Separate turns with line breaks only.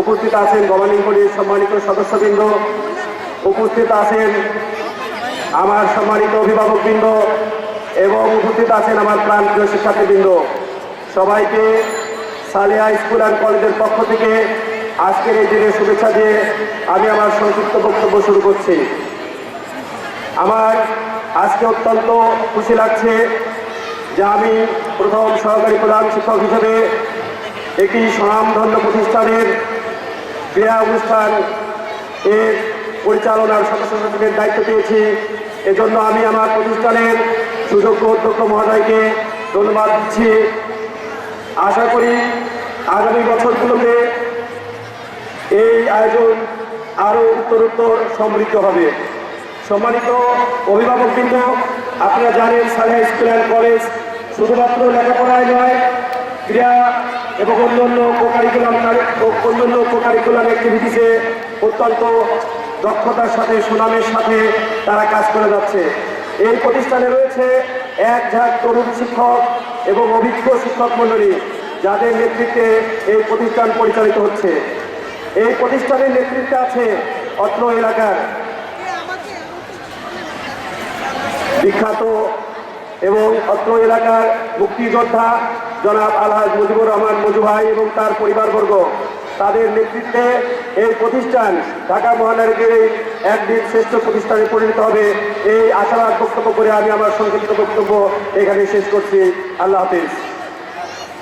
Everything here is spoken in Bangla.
উপস্থিত আছেন গভর্নিং বডির সম্মানিত সদস্যবৃন্দ। উপস্থিত আছেন আমার সম্মানিত অভিভাবকবৃন্দ এবং উপস্থিত আছেন আমার প্রান্তীয় শিক্ষার্থীবৃন্দ। সবাইকে সালিয়া স্কুল অ্যান্ড কলেজের পক্ষ থেকে আজকের এই দিনের শুভেচ্ছা দিয়ে আমি আমার সংক্ষিপ্ত বক্তব্য শুরু করছি। আমার আজকে অত্যন্ত খুশি লাগছে যে আমি প্রথম সহকারী প্রধান শিক্ষক হিসেবে একটি স্বনামধন্য প্রতিষ্ঠানের ক্রীড়া অনুষ্ঠান এর পরিচালনার সদস্য সচিবের দায়িত্ব পেয়েছি। এজন্য আমি আমার প্রতিষ্ঠানের সুযোগ্য অধ্যক্ষ মহোদয়কে ধন্যবাদ দিচ্ছি। আশা করি আগামী বছরগুলোতে এই আয়োজন আরও উত্তরোত্তর সমৃদ্ধ হবে। সম্মানিত অভিভাবকবৃন্দ, আপনারা জানেন সালেহা স্কুল অ্যান্ড কলেজ শুধুমাত্র লেখাপড়ায় নয় ক্রীড়া এবং অন্যান্য কোকারিকুলাম অন্যান্য কোকারিকুলাম অ্যাক্টিভিটিসে অত্যন্ত দক্ষতার সাথে, সুনামের সাথে তারা কাজ করে যাচ্ছে। এই প্রতিষ্ঠানে রয়েছে এক ঝাঁক তরুণ শিক্ষক এবং অভিজ্ঞ শিক্ষক মণ্ডলী যাদের নেতৃত্বে এই প্রতিষ্ঠান পরিচালিত হচ্ছে। এই প্রতিষ্ঠানের নেতৃত্বে আছে অত্র এলাকার বিখ্যাত এবং অত্র এলাকার মুক্তিযোদ্ধা জনাব আলহাজ মুজিবুর রহমান মুজুভাই এবং তার পরিবারবর্গ, তাদের নেতৃত্বে এই প্রতিষ্ঠান ঢাকা মহানগরীর একদিন শ্রেষ্ঠ প্রতিষ্ঠানে পরিণত হবে। এই আশাবাদ বক্তব্য করে আমি আমার সংক্ষিপ্ত বক্তব্য এখানে শেষ করছি। আল্লাহ হাফিজ।